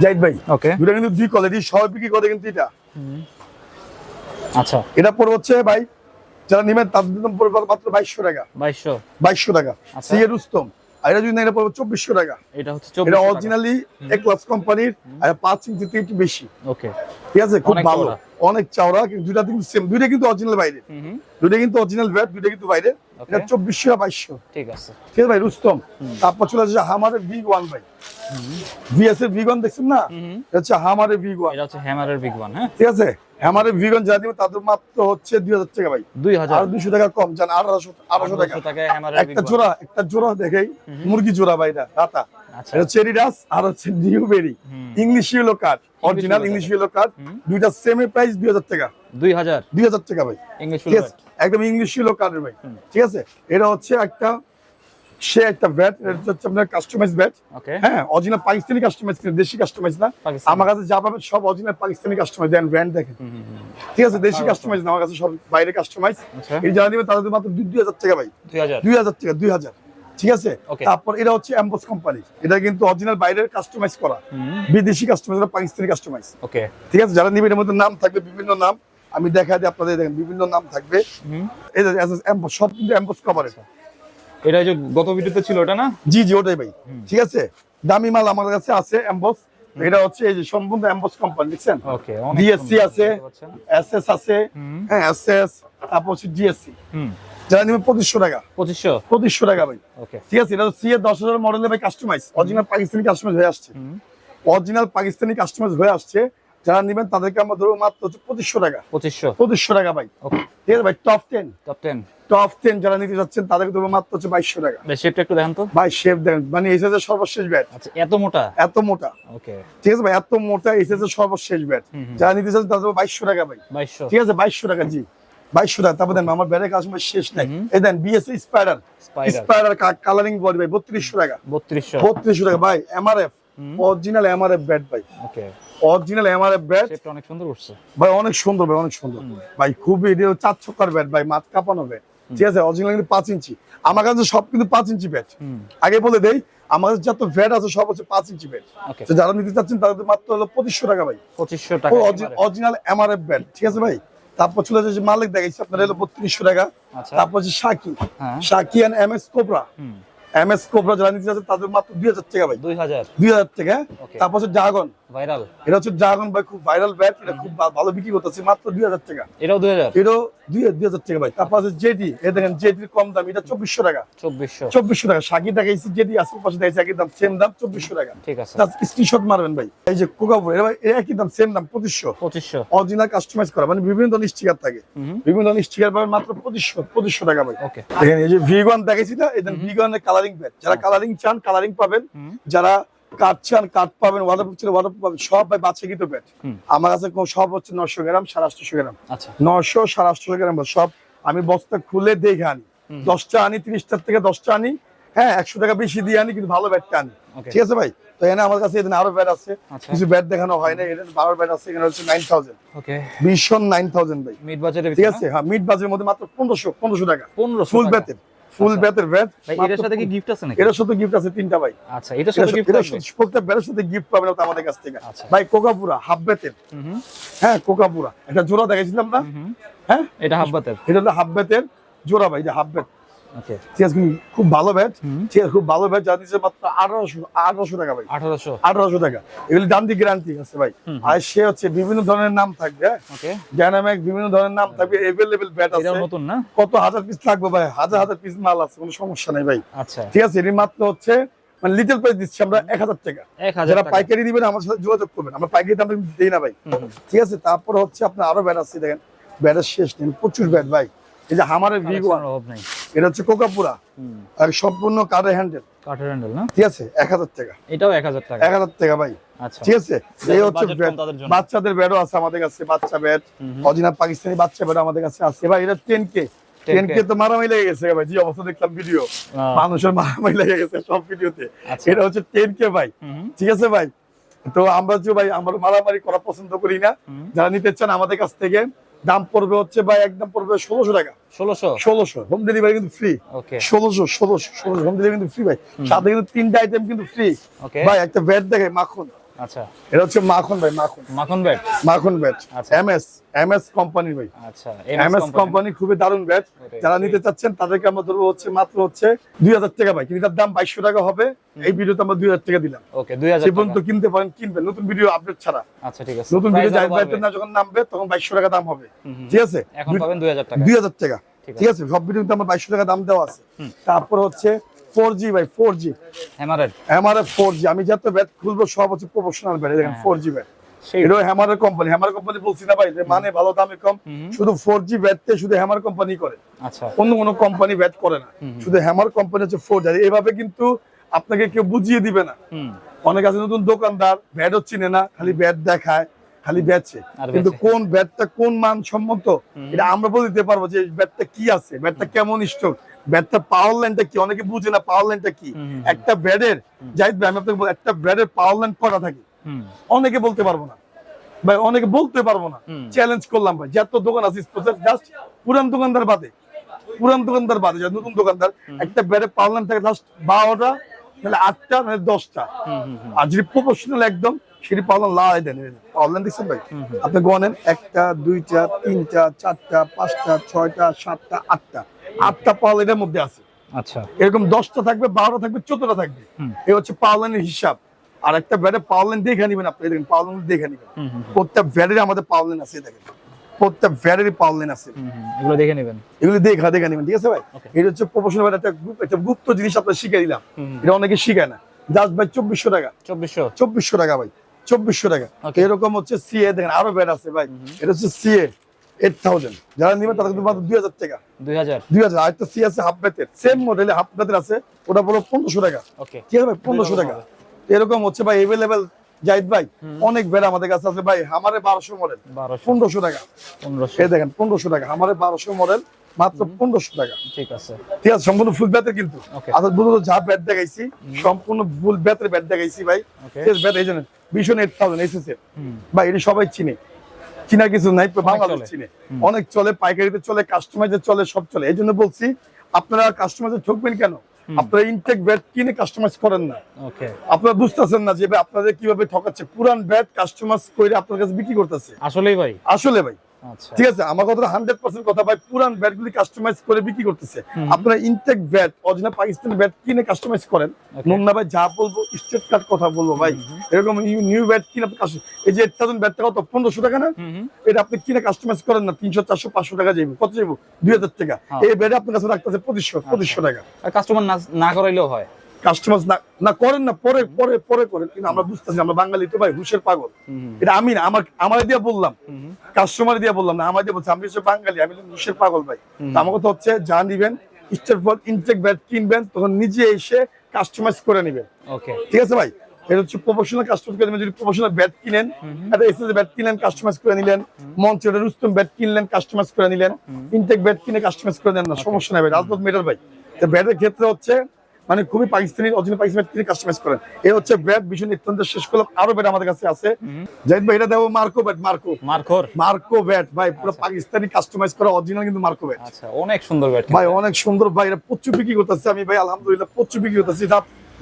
S2: জাহিদ ভাই
S1: ওকে
S2: দুইটা কিন্তু দুই কোয়ালিটি সবাই বিক্রি করে কিন্তু এটা।
S1: আচ্ছা।
S2: এটা পড়বে হচ্ছে ভাই যারা নিবেন তাদের দাম পড়বে মাত্র বাইশশো টাকা।
S1: বাইশশো?
S2: বাইশশো টাকা।
S1: আচ্ছা।
S2: সিএ রুস্তম। আর এটা যদি এটা পড়বে চব্বিশশো টাকা।
S1: এটা হচ্ছে
S2: এটা অরিজিনালি এক ক্লাস কোম্পানির আর পাঁচ ইঞ্চি একটু বেশি।
S1: ওকে।
S2: ঠিক আছে? খুব ভালো। অনেক চওড়া দুইটা কিন্তু সেম দুইটা কিন্তু অরিজিনাল বাইরে। দুইটা কিন্তু অরিজিনাল ব্যাট দুইটা কিন্তু বাইরে। এটা চব্বিশশো আর বাইশশো।
S1: ঠিক আছে।
S2: ঠিক আছে ভাই রুস্তম। তারপর চলে আসছে হামারের ভিগ ওয়ান ভাই। ভিএস এর ভিগ ওয়ান দেখছেন না? এটা হচ্ছে হামারের ভিগ ওয়ান
S1: এটা হচ্ছে হ্যামারের বিগ ওয়ান হ্যাঁ?
S2: ঠিক আছে? ভিগ ওয়ান যা দিবে তাদের মাত্র হচ্ছে দুই হাজার টাকা ভাই।
S1: দুই হাজার।
S2: আর দুশো টাকা কম জান আঠারোশো আঠারোশো টাকা।
S1: হ্যামারের বিগ
S2: একটা জোড়া একটা জোড়া দেখেই। মুরগি জোড়া ভাই এটা রাতা। এটা চেরি ডাস আর হচ্ছে new berry English yellow card original English yellow card দুইটা সেমে প্রাইস দুই হাজার টাকা।
S1: দুই হাজার।
S2: দুই হাজার টাকা ভাই।
S1: ইংলিশ
S2: ঠিক একদম ইংলিশ ইয়েলো কার্ডের ভাই। ঠিক আছে? এটা হচ্ছে একটা সে একটা ব্যাট এটা হচ্ছে আপনার কাস্টমাইজ ব্যাট হ্যাঁ অরিজিনাল পাকিস্তানি কাস্টমাইজ দেশি কাস্টমাইজ না? আমার কাছে যা পাবেন সব original Pakistani customise then brand দেখেন। ঠিক আছে? দেশি কাস্টমাইজ না আমার কাছে সব বাইরে কাস্টমাইজ
S1: আচ্ছা।
S2: এই যারা নেবে তাদের মাত্র দুই দুই হাজার টাকা ভাই।
S1: দুই হাজার।
S2: দুই হাজার টাকা দুই হাজার। ঠিক আছে? তারপর এটা হচ্ছে অ্যাম্বোস কোম্পানি এটা কিন্তু অরিজিনাল বাইরের কাস্টমাইজ করা। বিদেশি কাস্টমাইজ পাকিস্তানি কাস্টমাইজ
S1: ওকে
S2: ঠিক আছে? যারা নিবে এর মধ্যে নাম থাকবে বিভিন্ন নাম। আমি দেখা দিই আপনাদের দেখেন বিভিন্ন নাম থাকবে। এই সব কিন্তু অ্যাম্বোস কভারেজ
S1: এটা। এটা যে গত ভিডিওতে ছিল ওটা না?
S2: জি জি ওটাই ভাই। ঠিক আছে? দামি মাল আমার কাছে আছে অ্যাম্বোস এটা হচ্ছে এই যে সম্পূর্ণ অ্যাম্বোস কোম্পানি দেখছেন?
S1: ওকে
S2: DSC আছে। এসএস আছে হ্যাঁ এসএস তারপর হচ্ছে জিএসসি
S1: হুম।
S2: যারা নিবে পঁচিশশো টাকা।
S1: পঁচিশশো?
S2: পঁচিশশো টাকা ভাই। ঠিক আছে এটা সিএ দশ হাজার মডেলের ভাই কাস্টমাইজ অরিজিনাল পাকিস্তানি কাস্টমাইজ হয়ে আসছে। অরিজিনাল পাকিস্তানি কাস্টমাইজ হয়ে আসছে। যারা নেবেন তাদেরকে আমরা ধরবো মাত্র পঁচিশশো টাকা।
S1: পঁচিশশো।
S2: পঁচিশশো টাকা ভাই। ঠিক আছে ভাই top ten
S1: top ten
S2: top ten যারা নিতে যাচ্ছেন তাদেরকে ধরবো মাত্র হচ্ছে বাইশশো টাকা।
S1: শেপটা একটু দেখান তো।
S2: ভাই শেপ দেন মানে এসএস এর সর্বশেষ ব্যাট
S1: আচ্ছা এত মোটা?
S2: এত মোটা।
S1: ওকে
S2: ঠিক আছে ভাই এত মোটা এসএস এর সর্বশেষ ব্যাট। যারা নিতে চাচ্ছেন তাদের বাইশশো টাকা ভাই।
S1: বাইশশো।
S2: ঠিক আছে বাইশশো টাকা জি। বাইশশো টাকা তারপর দেন আমার ব্যারের কাজ শেষ নাই। এই then BS spider
S1: spider
S2: colouring body ভাই বত্রিশশো টাকা।
S1: বত্রিশশো।
S2: বত্রিশশো টাকা। ভাই এমআরএফ অরিজিনাল এমআরএফ ব্যাট ভাই।
S1: ওকে
S2: অরিজিনাল এমআরএফ ব্যাট
S1: অনেক সুন্দর করছে
S2: ভাই অনেক সুন্দর ভাই অনেক সুন্দর। ভাই খুবই এটা চার ছক্কার ব্যাট ভাই মাঠ কাঁপানো ব্যাট ঠিক আছে অরিজিনাল কিন্তু পাঁচ ইঞ্চি। আমার কাছে সব কিন্তু পাঁচ ইঞ্চি ব্যাট আগে বলে দেই আমার কাছে যত ব্যাট আছে সব হচ্ছে পাঁচ ইঞ্চি ব্যাট যারা নিতে চাচ্ছেন তাদের মাত্র হলো পঁচিশশো টাকা ভাই।
S1: পঁচিশশো টাকা।
S2: অরিজিনাল এমআরএফ ব্যাট ঠিক আছে ভাই? তারপর ছিল যাচ্ছে মালিক দেখাইছি আপনার এলো বত্রিশশো টাকা।
S1: আচ্ছা।
S2: তারপর হচ্ছে সাকি।
S1: সাকি
S2: শাকি and M S Cobra M S Cobra যারা নিতে তাদের মাত্র দুই হাজার টাকা ভাই।
S1: দুই হাজার।
S2: দুই হাজার টাকা। তারপর হচ্ছে ড্রাগন
S1: ভাইরাল।
S2: এটা হচ্ছে ড্রাগন ভাই খুব ভাইরাল ব্যাট এটা খুব ভালো বিক্রি করতেছে মাত্র দুই হাজার টাকা।
S1: এটাও দুই হাজার?
S2: এটাও দুই দুই হাজার টাকা ভাই। তারপর আছে জেডি এ দেখেন জেডির কম দাম এটা চব্বিশশো টাকা।
S1: চব্বিশশো।
S2: চব্বিশশো টাকা। দেখাইছি জেডি আসল পাশে দেখাইছি একই দাম সেম দাম চব্বিশশো টাকা।
S1: ঠিক আছে।
S2: স্ক্রিনশট মারবেন ভাই। এই যে কোকাপুর এটা ভাই একই দাম সেম দাম পঁচিশশো।
S1: পঁচিশশো।
S2: অরিজিনাল কাস্টমাইজ করা মানে বিভিন্ন ধরনের স্টিকার থাকে বিভিন্ন ধরনের স্টিকার পাবেন মাত্র পঁচিশশো পঁচিশশো টাকা ভাই।
S1: ওকে
S2: দেখেন এই যে ভিগান দেখাইছি না
S1: হুম।
S2: ভিগানের কালারিং ব্যাট যারা কালারিং চান কালারিং পাবেন। যারা কাঠ চান কাঠ পাবেন ওয়াটারপ্রুফ ছিল ওয়াটারপ্রুফ পাবেন সব ভাই বাচ্চা কিন্তু আমার কাছে সব হচ্ছে নশো গ্রাম সাড়ে আটশো গ্রাম।
S1: আচ্ছা।
S2: নশো সাড়ে আটশো গ্রাম সব আমি বস্তা খুলে দেখে আনি। দশটা আনি তিরিশটার থেকে দশটা আনি। হ্যাঁ একশো টাকা বেশি দিয়ে আনি কিন্তু ভালো ব্যাটটা আনি। ঠিক আছে ভাই? তো এখানে আমার কাছে এখানে আরও ব্যাট আছে।
S1: আচ্ছা।
S2: কিছু ব্যাট দেখানো হয় না এখানে বারো ব্যাট আছে এখানে হচ্ছে নাইন থাউজেন্ড ভীষণ নাইন থাউজেন্ড ভাই।
S1: মিড
S2: ঠিক আছে? হ্যাঁ মিড বাজের মধ্যে মাত্র পনেরোশো পনেরোশো টাকা।
S1: পনেরোশো
S2: ফুল ব্যাটের। ফুল
S1: আচ্ছা।
S2: ব্যাটের
S1: এটার সাথে কি গিফট আছে নাকি?
S2: এটার সাথে গিফট আছে তিনটা ভাই।
S1: আচ্ছা এটার সাথে গিফট
S2: আছে প্রত্যেক সাথে গিফট পাবেন আমাদের কাছ থেকে।
S1: আচ্ছা।
S2: ভাই কোকাপুরা হাফ ব্যাটের
S1: হুম
S2: হ্যাঁ কোকাপুরা। একটা জোড়া দেখাইছিলাম না? হ্যাঁ?
S1: এটা হাফ বাতের
S2: এটা হলো হাফ ব্যাটের জোড়া ভাই এটা হাফ
S1: ওকে
S2: ঠিক আছে খুব ভালো ব্যাট ঠিক আছে খুব ভালো ব্যাট যা দিচ্ছে মাত্র আঠারোশো আঠারোশো টাকা ভাই।
S1: আঠারোশো।
S2: আঠারোশো টাকা। এগুলি দাম দিয়ে গ্যারান্টি আছে ভাই। আর সে হচ্ছে বিভিন্ন ধরনের নাম থাকবে বিভিন্ন ধরনের নাম থাকবে এভেলেবেল ব্যাট আছে।
S1: নতুন না?
S2: কত হাজার পিস লাগবে ভাই? হাজার হাজার পিস মাল আছে কোনো সমস্যা নেই ভাই।
S1: আচ্ছা।
S2: ঠিক আছে এর মাত্র হচ্ছে মানে লিটল প্রাইস দিচ্ছি আমরা এক হাজার টাকা। যারা পাইকারি দিবেন আমার সাথে যোগাযোগ করবেন। আমরা পাইকারি দাম দিই না ভাই। ঠিক আছে তারপর হচ্ছে আপনার আরও ব্যাট আছে দেখেন। ব্যাটের শেষ নেই প্রচুর ব্যাট ভাই। এই যে হামারের
S1: অভাব নেই।
S2: এটা হচ্ছে কোকাপুরা। আর সম্পূর্ণ হ্যান্ডেল
S1: কাঠের হ্যান্ডেল না?
S2: ঠিক আছে এক হাজার টাকা।
S1: এটাও এক হাজার টাকা?
S2: এক হাজার টাকা ভাই।
S1: আচ্ছা।
S2: ঠিক আছে এই হচ্ছে। বাচ্চাদের ব্যাটও আছে আমাদের কাছে বাচ্চা ব্যাট। অরিজিনাল পাকিস্তানি বাচ্চা ব্যাট আমাদের কাছে আছে। এবার এটা টেন কে টেন
S1: 10K
S2: কে তো মারামারি লেগে গেছে ভাই যে অবস্থা দেখলাম ভিডিও মানুষের মারামারি লেগে গেছে সব ভিডিওতে
S1: আচ্ছা।
S2: এটা হচ্ছে টেন কে ভাই। ঠিক আছে ভাই? তো আমরা যে ভাই আমরা মারামারি করা পছন্দ করি না। যারা নিতে চান আমাদের কাছ থেকে দাম পড়বে হচ্ছে ভাই একদম পড়বে ষোলোশো টাকা।
S1: ষোলোশো?
S2: ষোলোশো। হোম ডেলিভারি কিন্তু ফ্রি ষোলোশো ষোলোশো ষোলোশো। হোম ডেলিভারি কিন্তু ফ্রি ভাই। সাথে কিন্তু তিনটা আইটেম কিন্তু ফ্রি ভাই একটা ব্যাট দেখে মাখন।
S1: আচ্ছা।
S2: এটা হচ্ছে মাখন ভাই মাখন।
S1: মাখন ব্যাট
S2: মাখন ব্যাট
S1: আচ্ছা।
S2: M S M S company ভাই।
S1: আচ্ছা
S2: এম এস কোম্পানি। খুবই দারুণ ব্যাট যারা। নিতে চাচ্ছেন তাদেরকে আমরা ধরবো হচ্ছে মাত্র হচ্ছে দুই হাজার টাকা ভাই। কিন্তু দাম বাইশশো টাকা হবে। এই ভিডিওতে আমরা দুই হাজার টাকা দিলাম।
S1: ওকে দুই হাজার
S2: পর্যন্ত কিনতে পারেন কিনবেন। নতুন ভিডিও আপডেট ছাড়া।
S1: আচ্ছা ঠিক আছে।
S2: নতুন ভিডিও
S1: আরও বাড়বে।
S2: না যখন নামবে তখন বাইশশো টাকা দাম হবে। ঠিক আছে?
S1: এখন পাবেন দুই হাজার টাকা।
S2: দুই হাজার টাকা।
S1: ঠিক
S2: আছে। সব ভিডিওতে আমার বাইশশো টাকা দাম দেওয়া আছে। তারপর হচ্ছে ফোর জি ভাই ফোর জি
S1: হ্যামারের
S2: ফোর জি আমি যত ব্যাট খুলবো সব হচ্ছে প্রফেশনাল ব্যাট দেখেন। ফোর জি ব্যাট এটা হ্যামারের কোম্পানি হ্যামার কোম্পানি বলছি না ভাই মানে ভালো দামে কম। শুধু ফোর জি ব্যাটতে শুধু হ্যামার কোম্পানি করে।
S1: আচ্ছা।
S2: অন্য কোনো কোম্পানি ব্যাট করে না। শুধু হ্যামার কোম্পানি হচ্ছে ফোর জি কিন্তু আপনাকে কেউ বুঝিয়ে দিবে না। অনেক আছে নতুন দোকানদার ব্যাটও চিনে না খালি ব্যাট দেখায়। খালি বেচে কিন্তু কোন ব্যাটটা কোন মান সম্মত এটা আমরা বলে দিতে পারব যে ব্যাটটা কি আছে ব্যাটটা কেমন স্ট্রোক ব্যাটটা পাওয়ার লাইনটা কি? অনেকে বুঝে না পাওয়ার লাইনটা কি। একটা ব্যাটের জাহিদ ভাই আমি আপনাকে বলি, একটা ব্যাটের পাওয়ার লাইন কটা থাকে? অনেকে বলতে পারব না। ভাই অনেকে বলতে পারব না। চ্যালেঞ্জ করলাম ভাই। যত দোকান আছে জাস্ট পুরান দোকানদার বাদে। পুরান দোকানদার বাদে যারা নতুন দোকানদার একটা ব্যাটের পাওয়ার লাইন থাকে জাস্ট বারোটা নাহলে আটটা নাহলে দশটা। আর যদি প্রফেশনাল একদম সেটি পাওয়ার লাই দেন পাওয়ার লাইন দেখছেন ভাই। আপনি গনেন একটা দুইটা তিনটা চারটা পাঁচটা ছয়টা সাতটা আটটা। আটটা পাওয়ার লাইনের মধ্যে আছে।
S1: আচ্ছা।
S2: এরকম দশটা থাকবে বারোটা থাকবে চোদ্দটা থাকবে। এই হচ্ছে পাওয়ার লাইনের হিসাব। আর একটা ব্যাটে পাওয়ার লাইন দেখে নিবেন আপনি দেখেন পাওয়ার লাইন দেখে নিবেন। প্রত্যেক ব্যাটেরই আমাদের পাওয়ার লাইন আছে দেখেন। প্রত্যেক ব্যাটেরই পাওয়ার লাইন আছে।
S1: এগুলো দেখে নেবেন।
S2: এগুলি দেখা দেখে নিবেন ঠিক আছে ভাই? এটা হচ্ছে প্রফেশনাল একটা গ্রুপ একটা গুপ্ত জিনিস আপনার শিখে দিলাম। এটা অনেকে শিখায় না। জাস্ট ভাই চব্বিশশো টাকা।
S1: চব্বিশশো।
S2: চব্বিশশো টাকা ভাই। চব্বিশশো টাকা। এরকম হচ্ছে সিএ দেখেন আরও ব্যাট আছে ভাই। এটা হচ্ছে সিএ এইট থাউজেন্ড যারা নিবেন তারা কিন্তু মাত্র দুই হাজার টাকা।
S1: দুই হাজার।
S2: দুই হাজার। আরেকটা সি আছে হাফ ব্যাটের সেম মডেলে হাফ ব্যাটের আছে ওটা বলো পনেরোশো টাকা।
S1: ওকে
S2: ঠিক আছে ভাই? পনেরোশো টাকা। এরকম হচ্ছে ভাই এভেলেবেল জাহিদ ভাই অনেক বেড়া আমাদের কাছে আছে ভাই। আমারে বারোশো মডেল পনেরোশো টাকা।
S1: পনেরোশো।
S2: দেখেন পনেরোশো টাকা। আমারে বারোশো মডেল মাত্র পনেরোশো টাকা।
S1: ঠিক আছে।
S2: ঠিক আছে সম্পূর্ণ ফুল ব্যাটের কিন্তু। আচ্ছা মূলত যা ব্যাট দেখাইছি। সম্পূর্ণ ফুল ব্যাটের ব্যাট দেখাইছি ভাই. ঠিক এই জন্য ভীষণ এইট থাউজেন্ড এসেছে ভাই এটা সবাই চিনে। চিনা কিছু নাই বাংলাদেশ চিনে। অনেক চলে পাইকারিতে চলে কাস্টমাইজে চলে সব চলে। এই জন্য বলছি আপনারা কাস্টমাইজে ঠকবেন কেন? আপনারা ইনটেক ব্যাট কিনে কাস্টমাইজ করেন না। আপনারা বুঝতেছেন না যে আপনাদের কীভাবে ঠকাচ্ছে। পুরান ব্যাট কাস্টমাইজ করে আপনার কাছে বিক্রি করতেছে।
S1: আসলে ভাই।
S2: আসলে ভাই।
S1: আচ্ছা
S2: ঠিক আছে আমার কথা হান্ড্রেড পার্সেন্ট কথা ভাই পুরান ব্যাট গুলি কাস্টমাইজ করে বিক্রি করতেছে। আপনারা intake bat original Pakistani bat কিনে কাস্টমাইজ করেন. মুন্না ভাই যা বলব স্ট্রেট কাট কথা বলব ভাই। এরকম নিউ ব্যাট কিনে আপনি এই যে এইট থাউজেন্ড ব্যাটটা কত? পনেরোশো টাকা না? এটা আপনি কিনে কাস্টমাইজ করেন না তিনশো চারশো পাঁচশো টাকা যাইব। কত যাইব? দুই হাজার টাকা।
S1: হ্যাঁ।
S2: এই ব্যাটে আপনার কাছে রাখতেছে পঁচিশশো পঁচিশশো টাকা।
S1: আর কাস্টমার না না করাইলেও হয়।
S2: কাস্টমাইজ না না করেন না পরে পরে পরে করেন। কিন্তু আমরা বুঝতেছি আমরা বাঙালি তো ভাই হুশের পাগল। এটা আমি না আমার আমার দিয়ে বললাম। কাস্টমার দিয়ে বললাম না আমার দিয়ে বলছি আমি হচ্ছে বাঙালি আমি হুশের পাগল ভাই। আমার কথা হচ্ছে যা নিবেন স্টেট ফর ইনটেক ব্যাট কিনবেন তখন নিজে এসে কাস্টমাইজ করে নেবেন। ঠিক আছে ভাই? এটা হচ্ছে প্রফেশনাল কাস্টমাইজ করে যদি প্রফেশনাল ব্যাট কিনেন একটা এসএস ব্যাট কিনলেন কাস্টমাইজ করে নিলেন মঞ্চে একটা রুস্তম ব্যাট কিনলেন কাস্টমাইজ করে নিলেন ইনটেক ব্যাট কিনে কাস্টমাইজ করে নেন না সমস্যা নাই ভাই রাজপথ মেটার ভাই। ব্যাটের ক্ষেত্রে হচ্ছে মানে খুবই পাকিস্তানি অরিজিনাল পাকিস্তানি কিনে কাস্টমাইজ করেন। এই হচ্ছে ব্যাট ভীষণ নিত্যন্ত শেষ করলাম আরও ব্যাট আমাদের কাছে আছে। জাহিদ ভাই এটা দেবো Marco bat Marco
S1: Marco
S2: Marco bat ভাই পুরো পাকিস্তানি কাস্টমাইজ করা অরিজিনাল কিন্তু মার্কো ব্যাট
S1: আচ্ছা অনেক সুন্দর ব্যাট
S2: ভাই অনেক সুন্দর ভাই এটা প্রচুর বিক্রি করতেছে। আমি ভাই আলহামদুলিল্লাহ প্রচুর বিক্রি করতেছি।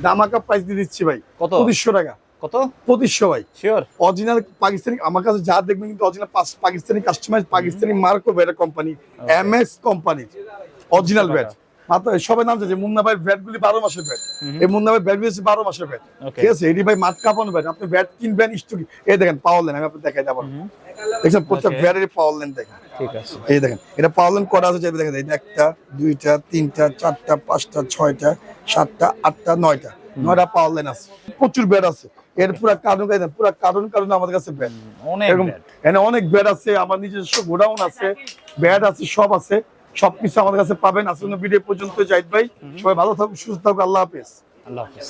S2: দামাকা প্রাইস দিয়ে দিচ্ছি ভাই।
S1: কত?
S2: পঁচিশশো টাকা।
S1: কত?
S2: পঁচিশশো ভাই।
S1: শিওর
S2: অরিজিনাল পাকিস্তানি আমার কাছে যা দেখবেন কিন্তু original Pakistani customise Pakistani Marco bat company M X company original bat মাত্র সবাই নাম যে মুন্না ভাই বারো মাসের ব্যাট এই মুন্না ভাই হচ্ছে বারো মাসের ব্যাট ঠিক আছে এটি ভাই মাঠ কাপানো ব্যাট আপনি ব্যাট কিনবেন স্টুকি এই দেখেন পাওয়ার লেন আমি আপনাকে দেখাই দেবো দেখছেন প্রত্যেক ব্যাটের পাওয়ার লেন দেখেন। এই দেখেন এটা পাওয়ার আছে দেখেন একটা দুইটা তিনটা চারটা পাঁচটা ছয়টা সাতটা আটটা নয়টা। নয়টা পাওয়ার লাইন আছে। প্রচুর ব্যাট আছে। এর পুরো কারণ পুরো কারণ কারণ আমাদের কাছে ব্যাট
S1: অনেক
S2: অনেক ব্যাট আছে আমার নিজস্ব গোডাউন আছে ব্যাট আছে সব আছে। সবকিছু আমাদের কাছে পাবেন। আসন্ন ভিডিও পর্যন্ত জাহিদ ভাই। সবাই ভালো থাকুক সুস্থ থাকুক আল্লাহ হাফিজ।
S1: আল্লাহ হাফিজ।